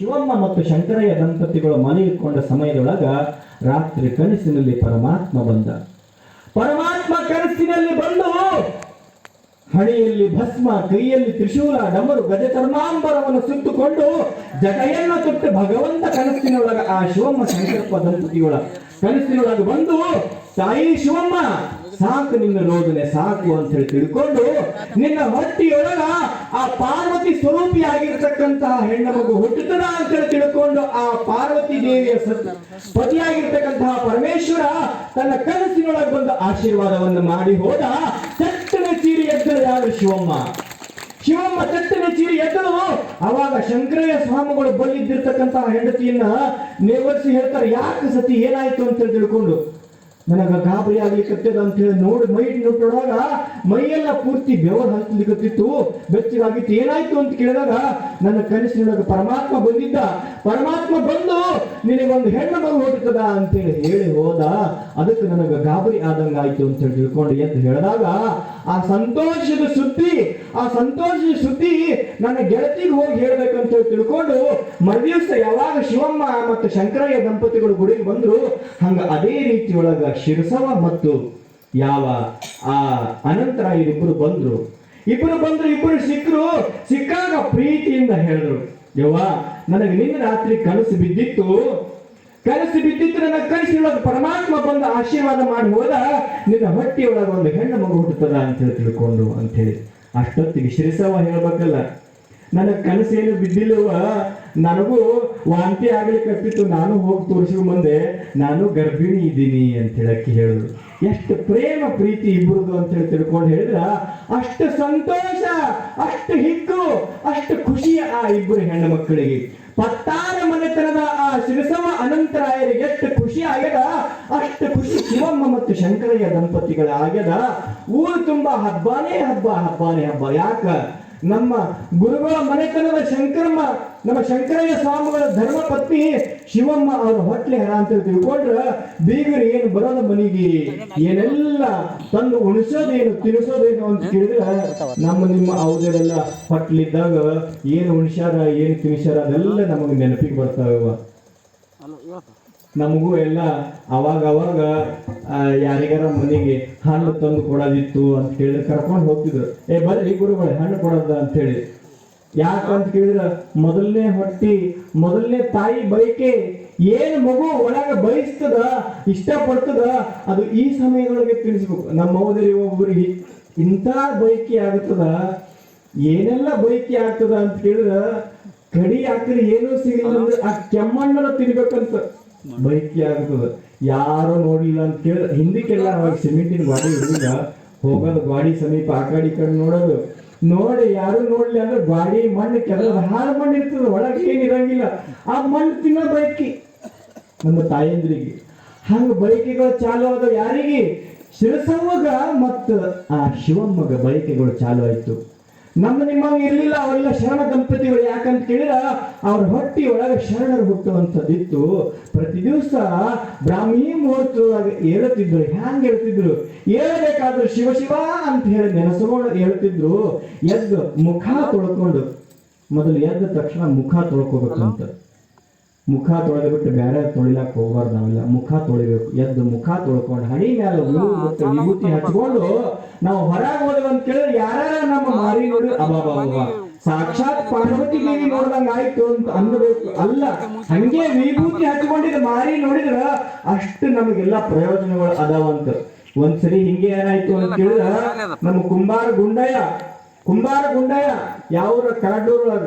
ಶಿವಮ್ಮ ಮತ್ತು ಶಂಕರಯ್ಯ ದಂಪತಿಗಳು ಮನೆ ಇಟ್ಕೊಂಡ ಸಮಯದೊಳಗ ರಾತ್ರಿ ಕನಸಿನಲ್ಲಿ ಪರಮಾತ್ಮ ಬಂದ. ಪರಮಾತ್ಮ ಕನಸಿನಲ್ಲಿ ಬಂದು ಹಣೆಯಲ್ಲಿ ಭಸ್ಮ, ಕೈಯಲ್ಲಿ ತ್ರಿಶೂಲ, ಡಮರು, ಗಜ ಚರ್ಮಾಂಬರವನ್ನು ಸುತ್ತುಕೊಂಡು ಜಟೆಯನ್ನು ತೊಟ್ಟು ಭಗವಂತ ಕನಸಿನೊಳಗ ಆ ಶಿವಮ್ಮ ಶಂಕರಪ್ಪ ದಂಪತಿಗಳ ಕನಸಿನೊಳಗೆ ಬಂದು, ತಾಯಿ ಶಿವಮ್ಮ ಸಾಕು ನಿನ್ನ ರೋದನೆ ಸಾಕು ಅಂತ ಹೇಳಿ ತಿಳ್ಕೊಂಡು ನಿನ್ನ ಹೊಟ್ಟಿಯೊಳಗ ಆ ಪಾರ್ವತಿ ಸ್ವರೂಪಿಯಾಗಿರ್ತಕ್ಕಂತಹ ಹೆಣ್ಣು ಮಗು ಹುಟ್ಟುತ್ತದ ಅಂತ ಹೇಳಿ ತಿಳ್ಕೊಂಡು ಆ ಪಾರ್ವತಿ ದೇವಿಯ ಪತಿಯಾಗಿರ್ತಕ್ಕಂತಹ ಪರಮೇಶ್ವರ ತನ್ನ ಕನಸಿನೊಳಗೆ ಬಂದು ಆಶೀರ್ವಾದವನ್ನು ಮಾಡಿ ಹೋದ ಚಟ್ಟನೆ ಚೀರಿ ಎದ್ದಳು ಯಾರು ಶಿವಮ್ಮ? ಶಿವಮ್ಮ ಚಟ್ಟನೆ ಚೀರಿ ಎದ್ದಳು ಅವಾಗ ಶಂಕರಯ್ಯ ಸ್ವಾಮಿಗಳು ಬಲ್ಲಿದ್ದಿರ್ತಕ್ಕಂತಹ ಹೆಂಡತಿಯನ್ನ ನೇವರ್ಸಿ ಹೇಳ್ತಾರೆ, ಯಾಕೆ ಸತಿ ಏನಾಯ್ತು ಅಂತ ತಿಳ್ಕೊಂಡು ನನಗ ಗಾಬರಿ ಆಗ್ಲಿಕ್ಕತ್ತದ ಅಂತ ಹೇಳಿ ನೋಡಿ ಮೈ ನೋಡೋವಾಗ ಮೈಯೆಲ್ಲ ಪೂರ್ತಿ ಬೆವರು ಹಂತಲಿಕ್ಕತ್ತಿತ್ತು ಬೆಚ್ಚಗಾಗಿತ್ತು. ಏನಾಯ್ತು ಅಂತ ಕೇಳಿದಾಗ ನನ್ನ ಕನಸಿನೊಳಗೆ ಪರಮಾತ್ಮ ಬಂದಿದ್ದ. ಪರಮಾತ್ಮ ಬಂದು ನಿನಗೊಂದು ಹೆಣ್ಣು ಮಗು ಹುಟ್ಟುತ್ತದ ಅಂತ ಹೇಳಿ ಹೋದ. ಅದಕ್ಕೆ ನನಗ ಗಾಬರಿ ಆದಂಗ ಆಯ್ತು ಅಂತ ಹೇಳಿ ತಿಳ್ಕೊಂಡು ಎದ್ದು ಹೇಳಿದಾಗ ಆ ಸಂತೋಷದ ಸುದ್ದಿ ಆ ಸಂತೋಷದ ಸುದ್ದಿ ನನ್ನ ಗೆಳತಿಗೆ ಹೋಗಿ ಹೇಳ್ಬೇಕಂತ ಹೇಳಿ ತಿಳ್ಕೊಂಡು ಮರುದಿವಸ ಯಾವಾಗ ಶಿವಮ್ಮ ಮತ್ತು ಶಂಕರಯ್ಯ ದಂಪತಿಗಳು ಗುಡಿಗೆ ಬಂದ್ರು, ಹಂಗ ಅದೇ ರೀತಿ ಒಳಗ ಶಿರಸವ ಮತ್ತು ಯಾವ ಆ ಅನಂತರ ಇಬ್ಬರು ಬಂದ್ರು. ಇಬ್ಬರು ಬಂದ್ರು ಇಬ್ಬರು ಸಿಕ್ಕರು ಸಿಕ್ಕಾಗ ಪ್ರೀತಿಯಿಂದ ಹೇಳಿದ್ರು, ಯವ್ವ, ನನಗೆ ನಿನ್ನ ರಾತ್ರಿ ಕನಸು ಬಿದ್ದಿತ್ತು. ಕನಸು ಬಿದ್ದಿತ್ತು, ನನ್ನ ಕನಸಿನೊಳಗೆ ಪರಮಾತ್ಮ ಬಂದು ಆಶೀರ್ವಾದ ಮಾಡಿ ಹೋದ, ನಿನ್ನ ಹೊಟ್ಟಿಯೊಳಗೆ ಒಂದು ಹೆಣ್ಣು ಮಗು ಹುಟ್ಟುತ್ತದ ಅಂತ ಹೇಳಿ ತಿಳ್ಕೊಂಡು ಅಂತ ಹೇಳಿ. ಅಷ್ಟೊತ್ತಿಗೆ ಶಿರಸವ ಹೇಳ್ಬೇಕಲ್ಲ ನನ್ನ ಕನಸೇನು ಬಿದ್ದಿಲ್ಲವ ನನಗೂ ವಾಂತಿ ಆಗ್ಲಿಕ್ಕತ್ತಿತ್ತು. ನಾನು ಹೋಗಿ ತೋರಿಸಿದ ಮುಂದೆ ನಾನು ಗರ್ಭಿಣಿ ಇದ್ದೀನಿ ಅಂತ ಹೇಳಕ್ಕೆ ಹೇಳುದು ಎಷ್ಟು ಪ್ರೇಮ ಪ್ರೀತಿ ಇಬ್ಬರದು ಅಂತ ಹೇಳಿ ತಿಳ್ಕೊಂಡು ಹೇಳಿದ್ರ, ಅಷ್ಟು ಸಂತೋಷ, ಅಷ್ಟು ಹಿಗ್ಗು, ಅಷ್ಟು ಖುಷಿ ಆ ಇಬ್ಬರು ಹೆಣ್ಣು ಮಕ್ಕಳಿಗೆ. ಪತ್ತಾರ ಮನೆತನದ ಆ ಶಿರಸವ ಅನಂತರಾಯರಿಗೆ ಎಷ್ಟು ಖುಷಿ ಆಗ್ಯದ, ಅಷ್ಟು ಖುಷಿ ಶಿವಮ್ಮ ಮತ್ತು ಶಂಕರಯ್ಯ ದಂಪತಿಗಳ ಆಗ್ಯದ ಊರು ತುಂಬಾ ಹಬ್ಬಾನೇ ಹಬ್ಬ ಹಬ್ಬಾನೇ ಹಬ್ಬ. ಯಾಕ? ನಮ್ಮ ಗುರುಗಳ ಮನೆತನದ ಶಂಕರಮ್ಮ, ನಮ್ಮ ಶಂಕರಯ್ಯ ಸ್ವಾಮಿಗಳ ಧರ್ಮ ಪತ್ನಿ ಶಿವಮ್ಮ ಅವ್ರ ಹೊಟ್ಲೆ ಹರ ಅಂತ ತಿಳ್ಕೊಂಡ್ರ ಬೀಗರು ಏನು ಬರೋದ ಮನೆಗೆ? ಏನೆಲ್ಲ ತಂದು ಉಣಿಸೋದೇನು, ತಿನ್ನಿಸೋದೇನು ಅಂತ ಕೇಳಿದ್ರೆ ನಮ್ಮ ನಿಮ್ಮ ಅವರೆಲ್ಲ ಹೊಟ್ಲಿದ್ದಾಗ ಏನು ಉಣಿಸ್ಯಾರ, ಏನು ತಿನ್ನಿಸ್ಯಾರ ಅದೆಲ್ಲ ನಮಗೆ ನೆನಪಿಗೆ ಬರ್ತಾವ ನಮಗೂ ಎಲ್ಲ ಅವಾಗ ಅವಾಗ ಯಾರಿಗಾರ ಮನೆಗೆ ಹಣ್ಣು ತಂದು ಕೊಡೋದಿತ್ತು ಅಂತ ಹೇಳಿ ಕರ್ಕೊಂಡು ಹೋಗ್ತಿದ್ರು. ಏ, ಬರ್ರಿ ಗುರುಗಳೇ, ಹಣ್ಣು ಕೊಡೋದ ಅಂತ ಹೇಳಿ. ಯಾಕಂತ ಕೇಳಿದ್ರ, ಮೊದಲನೇ ಹೊಟ್ಟಿ, ಮೊದಲನೇ ತಾಯಿ ಬಯಕೆ ಏನು ಮಗು ಒಳಗ ಬಯಸ್ತದ, ಇಷ್ಟಪಡ್ತದ, ಅದು ಈ ಸಮಯದೊಳಗೆ ತಿಳಿಸ್ಬೇಕು. ನಮ್ಮ ಮೌದರಿ ಒಬ್ಬರಿಗೆ ಇಂಥ ಬಯಕೆ ಆಗ್ತದ, ಏನೆಲ್ಲ ಬಯಕೆ ಆಗ್ತದ ಅಂತ ಕೇಳಿದ್ರ, ಕಡಿ ಹಾಕಿದ್ರೆ ಏನೂ ಸಿಗಲ್ಲ ಅಂದ್ರೆ ಆ ಕೆಮ್ಮಣ್ಣನ ತಿನ್ಬೇಕಂತ. ಬೈಕಿ ಆಗ್ತದ. ಯಾರು ನೋಡ್ಲಿಲ್ಲ ಅಂತ ಕೇಳಿದ್ರೆ ಹಿಂದಕ್ಕೆಲ್ಲ ಅವಾಗ ಸಿಮೆಂಟಿನ ಗಾಡಿ ಇರಲಿಲ್ಲ ಹೋಗೋದು ಗಾಡಿ ಸಮೀಪ, ಆ ಈ ಕಡೆ ನೋಡೋದು. ನೋಡಿ, ಯಾರು ನೋಡ್ಲಿ ಅಂದ್ರೆ ಗಾಡಿ, ಮಣ್ಣು, ಕೆಲವು ಹಾಳು ಮಣ್ಣು ಇರ್ತದ, ಒಳಗೆ ಏನ್ ಇರಂಗಿಲ್ಲ. ಆ ಮಣ್ಣು ತಿನ್ನೋ ಬೈಕಿ. ನಮ್ಮ ತಾಯಂದ್ರಿಗೆ. ಹಂಗ ಬೈಕಿಗಳು ಚಾಲು ಆದ ಯಾರಿಗೆ? ಶಿವಸಮ್ಮಗ ಮತ್ತು ಆ ಶಿವಮ್ಮಗ ಬೈಕಿಗಳು ಚಾಲು ಆಯ್ತು ನಮ್ಮ ನಿಮ್ಮ ಇರಲಿಲ್ಲ, ಅವರೆಲ್ಲ ಶರಣ ದಂಪತಿಗಳು. ಯಾಕಂತ ಕೇಳಿದ ಅವ್ರ ಹೊಟ್ಟಿ ಒಳಗೆ ಶರಣರು ಹುಟ್ಟುವಂಥದ್ದಿತ್ತು. ಪ್ರತಿ ದಿವಸ ಬ್ರಾಹ್ಮಿ ಮುಹೂರ್ತದೊಳಗೆ ಏಳುತ್ತಿದ್ರು. ಹ್ಯಾಂಗ ಹೇಳ್ತಿದ್ರು ಏಳಬೇಕಾದ್ರು ಶಿವ ಶಿವ ಅಂತ ಹೇಳಿ ನೆನೆಸ್ಕೊಂಡು ಹೇಳ್ತಿದ್ರು ಎದ್ದು ಮುಖ ತೊಳ್ಕೊಂಡು, ಮೊದಲು ಎದ್ದ ತಕ್ಷಣ ಮುಖ ತೊಳ್ಕೊಬೇಕಂತ. ಮುಖ ತೊಳೆದು ಬಿಟ್ಟು ಬೇರೆ ತೊಳಿಲಾಕ ಹೋಗ್ಬಾರ್ದು ನಾವೆಲ್ಲ. ಮುಖ ತೊಳಿಬೇಕು. ಎದ್ದು ಮುಖ ತೊಳ್ಕೊಂಡು ಹಣಿ ಮತ್ತು ವಿಭೂತಿ ಹಚ್ಕೊಂಡು ನಾವು ಹೊರಗೆ ಹೋದ್ವಿ ಅಂತ ಕೇಳಿದ್ರೆ ಯಾರ್ಯಾರ ನಮ್ಮ ಮಾರಿ ನೋಡಿ ಅಬಾಬಾಬಾ ಸಾಕ್ಷಾತ್ ಪಾರ್ವತಿ ದೇವಿ ನೋಡ್ದಂಗ ಆಯ್ತು ಅಂತ ಅನ್ಬೇಕು. ಅಲ್ಲ ಹಂಗೆ ವಿಭೂತಿ ಹಚ್ಕೊಂಡಿದ್ ಮಾರಿ ನೋಡಿದ್ರ ಅಷ್ಟು ನಮಗೆಲ್ಲ ಪ್ರಯೋಜನಗಳು ಅದಾವಂತ ಒಂದ್ಸರಿ ಹಿಂಗೆ ಏನಾಯ್ತು ಅಂತ ಕೇಳಿದ್ರ ನಮ್ಮ ಕುಂಬಾರ ಗುಂಡಯ್ಯ ಕುಂಬಾರ ಗುಂಡಯ್ಯ ಯಾವ್ರ ಕರಡೂರೊಳಗ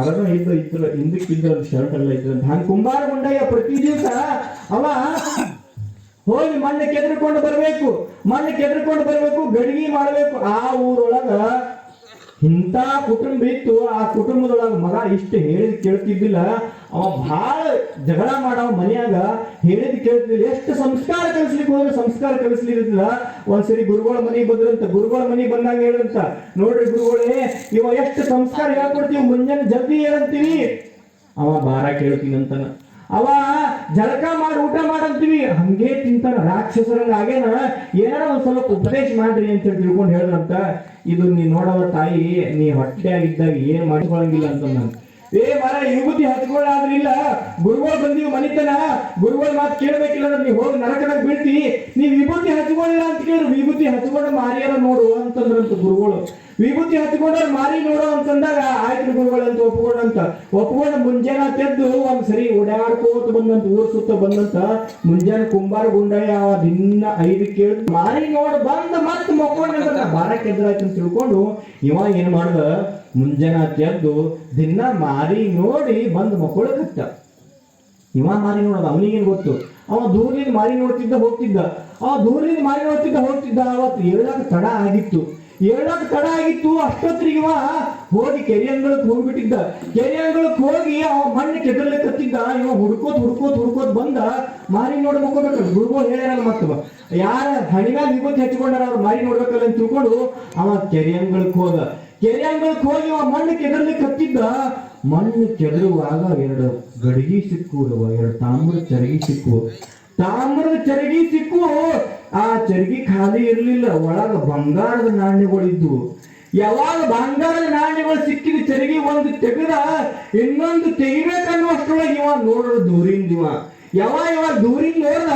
ಅರಗ ಇದ್ದು ಇದ್ರ, ಹಿಂದಕ್ಕೆ ಒಂದು ಶರ್ಟ್ ಎಲ್ಲ ಇದ್ರ ಹಂಗ ಕುಂಬಾರ ಗುಂಡಯ್ಯ ಪ್ರತಿ ದಿವಸ ಅವ ಹೋಗಿ ಮಣ್ಣು ಕೆದ್ರಕೊಂಡು ಬರಬೇಕು ಮಣ್ಣು ಕೆದ್ರಕೊಂಡು ಬರಬೇಕು, ಗಡಿಗೆ ಮಾಡ್ಬೇಕು. ಆ ಊರೊಳಗ ಇಂಥ ಕುಟುಂಬ ಇತ್ತು, ಆ ಕುಟುಂಬದೊಳಗ ಮಗ ಇಷ್ಟು ಹೇಳಿ ಕೇಳ್ತಿದ್ದಿಲ್ಲ. ಅವ ಬಹಳ ಜಗಳ ಮಾಡವ ಮನ್ಯಾಗ ಹೇಳಿದ್ ಕೇಳ್ತಿದ್ದಿಲ್ಲ. ಎಷ್ಟು ಸಂಸ್ಕಾರ ಕಲಿಸ್ಲಿಕ್ಕೆ ಹೋದ್ರೆ ಸಂಸ್ಕಾರ ಕಲಿಸ್ಲಿರಲಿಲ್ಲ ಒಂದ್ಸರಿ ಗುರುಗಳ ಮನೆಗೆ ಬಂದ್ರಂತ, ಗುರುಗಳ ಮನೆಗೆ ಬಂದಾಗ ಹೇಳಂತ, ನೋಡ್ರಿ ಗುರುಗಳೇ, ಇವ ಎಷ್ಟು ಸಂಸ್ಕಾರ ಹೇಳ್ಕೊಡ್ತೀವಿ, ಮುಂಜಾನೆ ಜಲ್ದಿ ಹೇಳಂತೀವಿ. ಅವ ಬಾರ ಕೇಳ್ತೀನಿ ಅಂತಾನ. ಅವ ಜಲಕ ಮಾಡಿ, ಊಟ ಮಾಡಂತೀವಿ ಹಂಗೆ ತಿಂತಾನ, ರಾಕ್ಷಸರಂಗ ಆಗೇನ ಏನಾರ ಒಂದ್ ಸ್ವಲ್ಪ ಉಪದೇಶ ಮಾಡ್ರಿ ಅಂತ ಹೇಳಿ ತಿಳ್ಕೊಂಡು ಹೇಳ್ದಂತ, ಇದು ನೀ ನೋಡವ ತಾಯಿ, ನೀ ಹೊಟ್ಟೆ ಆಗಿದ್ದಾಗ ಏನ್ ಮಾಡ್ಕೊಳಂಗಿಲ್ಲ ಅಂತ ನಾನು ಏ ಮರ ವಿಭೂತಿ ಹಚ್ಕೊಳ್ಳಾದ್ರಿಲ್ಲ ಗುರುಗಳು ಬಂದೀವಿ ಮನಿತನ? ಗುರುಗಳ ಮಾತು ಕೇಳ್ಬೇಕಿಲ್ಲ ಅಂದ್ರೆ ನೀವು ಹೋಗಿ ನರಕದಾಗ ಬೀಳ್ತಿ. ನೀವ್ ವಿಭೂತಿ ಹಚ್ಕೊಳ್ಳಿಲ್ಲ ಅಂತ ಕೇಳಿ ವಿಭೂತಿ ಹಚ್ಕೊಂಡು ಮಾರಿಯಾರ ನೋಡು ಅಂತಂದ್ರಂತ ಗುರುಗಳು ವಿಭೂತಿ ಹಚ್ಕೊಂಡ್ರ ಮಾರಿ ನೋಡು ಅಂತಂದಾಗ, ಆಯ್ತು ಗುರುಗಳು ಅಂತ ಒಪ್ಕೊಂಡಂತ ಒಪ್ಕೊಂಡು ಮುಂಜಾನೆ ತೆದ್ದು ಒಂದ್ ಸರಿ ಓಡಾಡ್ಕೋತ ಬಂದಂತ, ಊರ್ ಸುತ್ತ ಬಂದಂತ ಮುಂಜಾನೆ ಕುಂಬಾರ ಗುಂಡಯ್ಯ ದಿನ ಐದು ಕೇಳಿ ಮಾರಿ ನೋಡ್ ಬಂದ ಮತ್ ಮಕ್ಕೊಂಡ ಬಾರ ಕೆದ್ರಾಯ್ತು ತಿಳ್ಕೊಂಡು ಇವಾಗ ಏನ್ ಮಾಡ್ದ? ಮುಂಜಾನೆ ತೆದ್ದು ದಿನ ಮಾರಿ ನೋಡಿ ಬಂದ್ ಮಕ್ಕೊಳಕತ್ತ ಇವ ಮಾರಿ ನೋಡೋದು, ಅವನಿಗೇನು ಗೊತ್ತು? ಅವ ದೂರಿನ ಮಾರಿ ನೋಡ್ತಿದ್ದ ಹೋಗ್ತಿದ್ದ. ಅವ ದೂರಿನ ಮಾರಿ ನೋಡ್ತಿದ್ದ ಹೋಗ್ತಿದ್ದ ಅವತ್ತು ಏಳಾಕ ತಡ ಆಗಿತ್ತು. ಏಳಕ್ಕೆ ತಡ ಆಗಿತ್ತು, ಅಷ್ಟೊತ್ತಿಗೆ ಇವ ಹೋಗಿ ಕೆರೆ ಅಂಗಳಕ್ಕೆ ಹೋಗ್ಬಿಟ್ಟಿದ್ದ. ಕೆರೆ ಅಂಗಳಕ್ಕೆ ಹೋಗಿ ಅವ ಮಣ್ಣು ಕೆದರ್ಲಿಕ್ಕತ್ತಿದ್ದ ಇವ ಹುಡ್ಕೋತ್ ಹುಡ್ಕೋತ್ ಹುಡ್ಕೋತ್ ಬಂದ ಮಾರಿ ನೋಡ್ ಮಕ್ಕೋಬೇಕಲ್ಲ ಗುರುಗಳು ಹೇಳ್ಯಾರಲ್ಲ ಮತ್ತ ಯಾರ ಹಣಿಗಾಲ ವಿಭೂತಿ ಹಚ್ಕೊಂಡಾರ ಅವ್ರು ಮಾರಿ ನೋಡ್ಬೇಕಲ್ಲ ಅಂತ ತಿಳ್ಕೊಂಡು ಅವ ಕೆರೆ ಅಂಗಳಕ್ಕೆ ಹೋದ. ಕೆರೆ ಅಂಗಳಕ್ಕೆ ಹೋಗಿ ಮಣ್ಣು ಕೆದರ್ಲಿಕ್ಕೆ ಹತ್ತಿದ್ದ ಮಣ್ಣು ಕೆದರುವಾಗ ಎರಡು ಗಡಿಗೆ ಸಿಕ್ಕುವ ಎರಡು ತಾಮ್ರ ಚರಗಿ ಸಿಕ್ಕು ತಾಮ್ರದ ಚರಗಿ ಸಿಕ್ಕು ಆ ಚರಗಿ ಖಾಲಿ ಇರಲಿಲ್ಲ. ಒಳಗ ಬಂಗಾರದ ನಾಣ್ಯಗಳಿದ್ವು. ಯಾವಾಗ ಬಂಗಾರದ ನಾಣ್ಯಗಳು ಸಿಕ್ಕಿದ ಚರಗಿ ಒಂದು ತೆಗೆದ, ಇನ್ನೊಂದು ತೆಗಿಬೇಕನ್ನುವಷ್ಟೊಳಗೆ ಇವ ನೋಡ್ರ ದೂರಿಂದ ಇವ ಯಾವ ಯಾವಾಗ ದೂರಿಂದ ನೋಡ್ದ,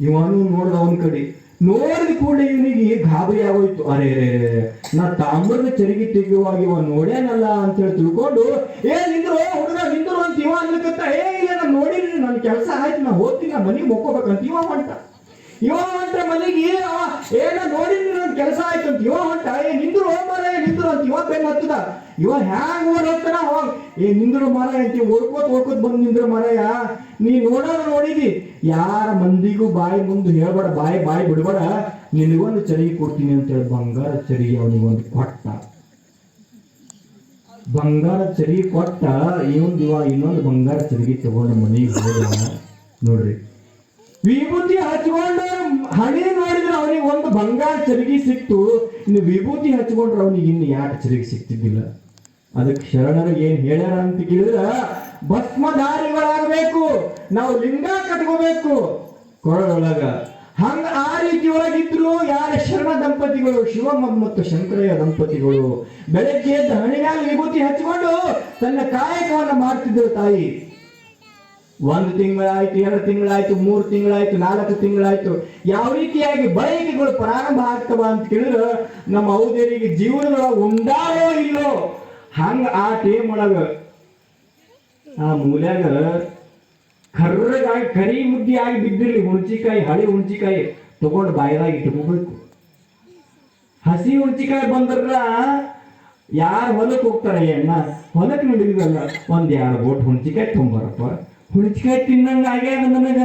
ಇವನು ನೋಡ್ದ ಅವನ ಕಡೆ. ನೋಡಿದ ಕೂಡಲೇ ಇವನಿಗೆ ಗಾಬರಿ ಆಗೋಯ್ತು. ಅರೆ ನಾ ತಾಮ್ರದ ಚರಿಗೆ ತೆಗೆಯುವಾಗ ಇವ ನೋಡ್ಯಾನಲ್ಲ ಅಂತ ಹೇಳಿ ತಿಳ್ಕೊಂಡು, ಏ, ನಿಂದ್ರು, ಹುಡುಗ, ನಿಂದ್ರು ಅಂತ ಇವ ಅನ್ಲಿಕತ್ತ ಏ, ಇಲ್ಲ ನಾನು ನೋಡಿರಿ ನನ್ನ ಕೆಲಸ ಆಯ್ತು, ನಾ ಹೋಗ್ತೀನಿ, ನಾ ಮನೆಗೆ ಮೊಕ್ಕೋಬೇಕಂತ ಇವ ಹೊಂಟ. ಇವ ಅಂತ ಮನೆಗೆ ಏನ ನೋಡಿದ್ರಿ ನನ್ನ ಕೆಲಸ ಆಯ್ತು ಅಂತ ಇವ ಹೊಂಟ. ಏ, ನಿಂದ್ರು ಮಾರ ನಿಂದ್ರು ಅಂತ ಇವ ಬೆನ್ನ ಹತ್ತದ. ಇವ ಹ್ಯಾಂಗ ಓಡೋಗ್ತಾನ ಅವಾಗ, ಏ, ನಿಂದ್ರು ಮಾರ ಅಂತ ಓಡ್ಕೋತ ಓಡ್ಕೋತ್ ಬಂದ್ ನಿಂದ್ರು ಮಾರಾಯ. ನೀ ನೋಡೋಣ ನೋಡಿದಿ ಯಾರ ಮಂದಿಗೂ ಬಾಯಿ ಮುಂದೆ ಹೇಳ್ಬೇಡ, ಬಾಯಿ ಬಾಯಿ ಬಿಡಬೇಡ. ನಿನಗೊಂದು ಚರಿಗೆ ಕೊಡ್ತೀನಿ ಅಂತ ಹೇಳಿ ಬಂಗಾರ ಚರಿಗೆ ಅವನಿಗೊಂದು ಕೊಟ್ಟ. ಬಂಗಾರ ಚರಿ ಕೊಟ್ಟ, ಇವನ್ ಇವಾಗ ಇನ್ನೊಂದು ಬಂಗಾರ ಚರಿಗೆ ತಗೊಂಡು ಮನೆಗೆ ಹೋದ. ನೋಡ್ರಿ. ವಿಭೂತಿ ಹಚ್ಕೊಂಡು ಹಣೆ ನೋಡಿದ್ರೆ ಅವನಿಗೆ ಒಂದು ಬಂಗಾರ ಚರಿಗೆ ಸಿಕ್ತು. ಇನ್ನು ವಿಭೂತಿ ಹಚ್ಕೊಂಡ್ರೆ ಅವನಿಗೆ ಇನ್ನು ಯಾಕೆ ಚರಿಗೆ ಸಿಕ್ತಿದ್ದಿಲ್ಲ? ಅದಕ್ಕೆ ಶರಣರು ಏನು ಹೇಳ್ಯಾರ ಅಂತ ಕೇಳಿದ್ರ ಭಸ್ಮಧಾರಿಗಳಾಗಬೇಕು. ನಾವು ಲಿಂಗ ಕಟ್ಕೋಬೇಕು. ಕೊರಳೊಳಗ. ಹಂಗ ಆ ರೀತಿ ಒಳಗಿದ್ರು ಯಾರ ಶರಣ ದಂಪತಿಗಳು ಶಿವಮ್ಮ ಮತ್ತು ಶಂಕರಯ್ಯ ದಂಪತಿಗಳು. ಬೆಳಗ್ಗೆ ಎದ್ದು ಹಣಿಗಾಗಿ ವಿಭೂತಿ ಹಚ್ಚಿಕೊಂಡು ತನ್ನ ಕಾಯಕವನ್ನು ಮಾಡ್ತಿದ್ರು ತಾಯಿ. ಒಂದು ತಿಂಗಳಾಯ್ತು ಎರಡು ತಿಂಗಳಾಯ್ತು ಮೂರು ತಿಂಗಳಾಯ್ತು ನಾಲ್ಕು ತಿಂಗಳಾಯ್ತು. ಯಾವ ರೀತಿಯಾಗಿ ಬಯಕೆಗಳು ಪ್ರಾರಂಭ ಆಗ್ತವ ಅಂತ ಕೇಳಿದ್ರೆ ನಮ್ಮ ಔದೇರಿಗೆ ಜೀವನದೊಳಗೆ ಉಂಡಾರೋ ಇಲ್ಲೋ. ಹಂಗ ಆ ಟೈಮ್ ಒಳಗ ಆ ಮೂಲ್ಯಾಗ ಕರ್ರಗಾಗಿ ಕರಿ ಮುದ್ದಿ ಆಗಿ ಬಿದ್ದಿರ್ಲಿ ಹುಣ್ಚಿಕಾಯಿ ಹಳೆ ಹುಣ್ಚಿಕಾಯಿ ತಗೊಂಡು ಬಾಯದಾಗ ಇಟ್ಕೋಬೇಕು. ಹಸಿ ಹುಣ್ಚಿಕಾಯಿ ಬಂದ್ರ ಯಾರು ಹೊಲಕ್ಕೆ ಹೋಗ್ತಾರೆ ಅಣ್ಣ ಹೊಲಕ್ಕೆ ನಡೀದಲ್ಲ ಒಂದ್ ಎರಡು ಬೋಟ್ ಹುಣ್ಚಿಕಾಯಿ ತೊಂಬರಪ್ಪ ಹುಣ್ಚಿಕಾಯಿ ತಿನ್ನಂಗ ಆಗ್ಯಾದ ನನಗ.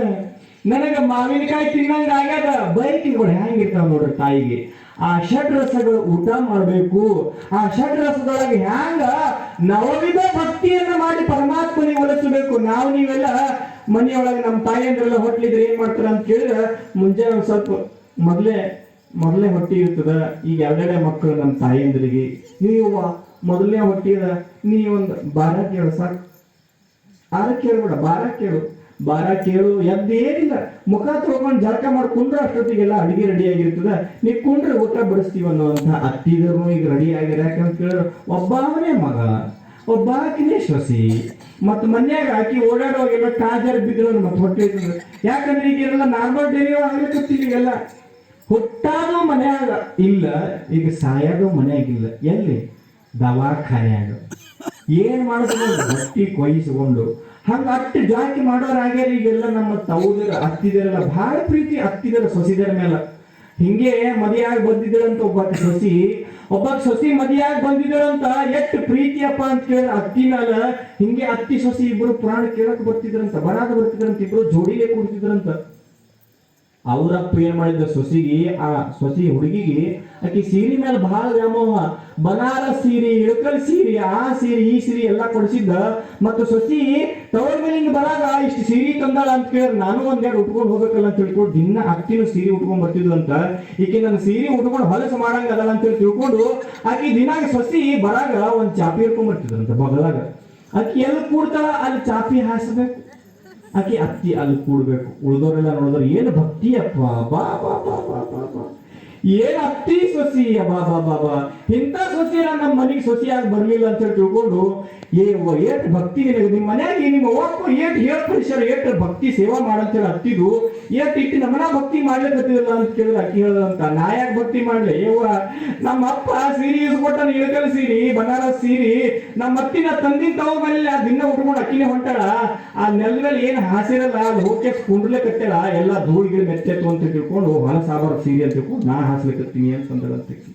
ನನಗೆ ಮಾವಿನಕಾಯಿ ತಿನ್ನಂಗ ಆಗ್ಯಾದ. ಬೈಕಿಗಳು ಹೆಂಗಿರ್ತಾವ ನೋಡ್ರಿ ತಾಯಿಗೆ. ಆ ಷಡ್ ಊಟ ಮಾಡಬೇಕು. ಆ ಷಡ್ ರಸದೊಳಗೆ ಹ್ಯಾಂಗ ನವವಿಧ ಭಕ್ತಿಯನ್ನ ಮಾಡಿ ಪರಮಾತ್ಮನಿಗೆ ಒಲಿಸಬೇಕು. ನಾವು ನೀವೆಲ್ಲ ಮನೆಯೊಳಗೆ ನಮ್ಮ ತಾಯಿಯಂದ್ರೆಲ್ಲ ಹೊಟ್ಲಿದ್ರೆ ಏನ್ ಮಾಡ್ತಾರ ಅಂತ ಕೇಳಿದ್ರೆ ಮುಂಜಾನೆ ಒಂದ್ ಸ್ವಲ್ಪ ಮೊದಲೇ ಮೊದಲೇ ಹೊಟ್ಟಿ ಇರ್ತದ ಈಗ ಎರಡೆರಡೆ ಮಕ್ಕಳು ನಮ್ಮ ತಾಯಿಯಂದ್ರಿಗೆ ನೀವು ಮೊದಲನೇ ಹೊಟ್ಟಿದ ನೀ ಒಂದು ಬಾರ ಕೇಳು ಸಾಕು. ಆರ ಕೇಳ್ಬೇಡ ಬಾರ ಕೇಳು. ಬಾರ ಕೇಳು ಎದ್ದೇನಿಲ್ಲ ಮುಖ ತೊಗೊಂಡು ಜಳಕ ಮಾಡಿ ಕುಂದ್ರ ಅಷ್ಟೊತ್ತಿಗೆಲ್ಲ ಅಡಿಗೆ ರೆಡಿ ಆಗಿರ್ತದೆ. ನೀ ಕುಂಡ್ರೆ ಊಟ ಬಡಿಸ್ತೀವಿ ಅನ್ನೋವಂಥ ಅತ್ತಿದರು ಈಗ ರೆಡಿ ಆಗ್ಯಾರ ಯಾಕಂತ ಕೇಳಿದ್ರು ಒಬ್ಬನೇ ಮಗ ಒಬ್ಬಾಕಿನೇ ಸೊಸಿ ಮತ್ತು ಮನ್ಯಾಗ ಆಕಿ ಓಡಾಡುವಾಗೆಲ್ಲ ಕಾಜರ್ ಬಿದ್ರು ಮತ್ತೆ ಹೊಟ್ಟೆ ಯಾಕಂದ್ರೆ ಈಗೆಲ್ಲ ನಾರ್ಮಲ್ ಡೆಲಿವರಿ ಆಗ್ಲಿಕ್ಕತ್ತಿಲ್ಲ ಈಗೆಲ್ಲ. ಮನೆಯಾಗ ಇಲ್ಲ, ಈಗ ಸಾಯೋದು ಮನ್ಯಾಗಿಲ್ಲ ಎಲ್ಲಿ? ದವಾಖಾನೆಯಾಗ. ಏನ್ ಮಾಡಿದ್ರು ಬಟ್ಟಿ ಕೊಯ್ಸ್ಕೊಂಡು ಹಂಗ ಅಟ್ಟು ಜಾತಿ ಮಾಡೋರ್ ಆಗ್ಯಾರ ಈಗೆಲ್ಲ ನಮ್ಮ ತೌದರ ಅತ್ತಿದರಲ್ಲ ಬಹಳ ಪ್ರೀತಿ ಅತ್ತಿದರ ಸೊಸಿದರ ಮೇಲೆ ಹಿಂಗೆ ಮದಿಯಾಗಿ ಬಂದಿದ್ದಳಂತ ಒಬ್ಬ ಸೊಸಿ ಒಬ್ಬ ಸೊಸಿ ಮದಿಯಾಗಿ ಬಂದಿದ್ದಳಂತ ಎಷ್ಟು ಪ್ರೀತಿಯಪ್ಪ ಅಂತ ಕೇಳಿದ್ರೆ ಅತ್ತಿ ಮೇಲ ಹಿಂಗೆ ಅತ್ತಿ ಸೊಸಿ ಇಬ್ರು ಪುರಾಣ ಕೇಳಕ್ ಬರ್ತಿದ್ರಂತ ಬರಾದ ಬರ್ತಿದ್ರಂತ, ಇಬ್ರು ಜೋಡಿಗೆ ಕೂಡ್ತಿದ್ರಂತ. ಅವರಪ್ಪ ಏನ್ ಮಾಡಿದ್ದ ಸೊಸಿಗೆ, ಆ ಸೊಸಿ ಹುಡುಗಿಗೆ, ಆಕಿ ಸೀರೆ ಮೇಲೆ ಬಹಳ ವ್ಯಾಮೋಹ. ಬನಾರಸ್ ಸೀರೆ, ಇಳಕಲ್ ಸೀರೆ, ಆ ಸೀರೆ, ಈ ಸೀರೆ ಎಲ್ಲ ಕೊಡಿಸಿದ್ದ. ಮತ್ತು ಸೊಸಿ ತವರ್ ಮೇಲಿಂದ ಬರಾಗ ಇಷ್ಟು ಸೀರೆ ತಂದಾಳ ಅಂತ ಕೇಳಿದ್ರೆ ನಾನು ಒಂದೆರಡು ಉಟ್ಕೊಂಡು ಹೋಗ್ಬೇಕಲ್ಲ ಅಂತ ತಿಳ್ಕೊಂಡು ದಿನ ಅಕ್ಕಿನೂ ಸೀರೆ ಉಟ್ಕೊಂಡ್ ಬರ್ತಿದ್ಲು ಅಂತ. ಈಕೆ ನನ್ನ ಸೀರೆ ಉಟ್ಕೊಂಡು ಹೊಲಸು ಮಾಡಂಗ ಅದಲ್ಲ ಅಂತ ಹೇಳಿ ತಿಳ್ಕೊಂಡು ಆಕಿ ದಿನಾಗ ಸೊಸಿ ಬರಾಗ ಒಂದು ಚಾಪಿ ಇಟ್ಕೊಂಡು ಬರ್ತಿದ್ರಂತ ಬಗಲಾಗ. ಆಕಿ ಎಲ್ಲಿ ಕೂಡ್ತಾಳ? ಅಲ್ಲಿ ಚಾಪಿ ಹಾಸಬೇಕು. ಆಕೆ ಅತ್ತಿ ಅಲ್ಲಿ ಕೂಡ್ಬೇಕು. ಉಳಿದವರೆಲ್ಲ ನೋಡಿದ್ರೆ, ಏನು ಭಕ್ತಿ ಅಪ್ಪ? ಬಾ ಬಾ ಬಾ ಬಾ ಬಾ ಬಾ. ಏನ್ ಅತ್ತಿ ಸೊಸಿ? ಬಾ ಬಾ ಬಾ ಇಂಥ ಸೊಸಿ ನಮ್ಮ ಮನೆಗೆ ಸೊಸಿಯಾಗಿ ಬರ್ಲಿಲ್ಲ ಅಂತ ಹೇಳಿ ತಿಳ್ಕೊಂಡು, ಏ ಏಟ್ ಭಕ್ತಿ ನಿಮ್ಮ ಮನ್ಯಾಗ ನಿಮ್ಮ ಒಪ್ಪು ಏಟ್ ಹೇಳ್ ಸರ್ ಏಟ್ ಭಕ್ತಿ ಸೇವಾ ಮಾಡಂತೇಳಿ ಅತ್ತಿದು, ಏಟ್ ಇಟ್ಟು ನಮ್ಮನ ಭಕ್ತಿ ಮಾಡ್ಲಿಕ್ಕತ್ತಿಲ್ಲ ಅಂತ ಕೇಳಿದ್ರೆ ಅಕ್ಕಿ ಹೇಳದಂತ, ನಾ ಯಾಕೆ ಭಕ್ತಿ ಮಾಡ್ಲಿ? ಯವ್ವ ನಮ್ಮ ಅಪ್ಪ ಸೀರೆ ಇಸ್ಕೊಟ್ಟ ಇಳಕಲ್ ಸೀರಿ, ಬನಾರಸ್ ಸೀರಿ, ನಮ್ಮ ಅತ್ತಿನ ತಂದಿನ ತಗೋ ಬರಲಿಲ್ಲ ದಿನ ಉಟ್ಕೊಂಡು ಅಕ್ಕಿನೇ ಹೊಂಟಾಳ, ಆ ನೆಲದ ಮೇಲೆ ಏನ್ ಹಾಸಿರಲ್ಲ, ಅದು ಹೋಗಿ ಕುಂಡ್ಲೆ ಕಟ್ಟಾಳ ಎಲ್ಲ ಧೂಳಿಗೆ ಮೆತ್ತೆತ್ತು ಅಂತ ತಿಳ್ಕೊಂಡು ಹೊಲ ಸಾಬಾರ ಸೀರೆ ಅಂತ ತಿಳ್ಕೊಂಡು ನಾ transmitted to me and from the Aztecs.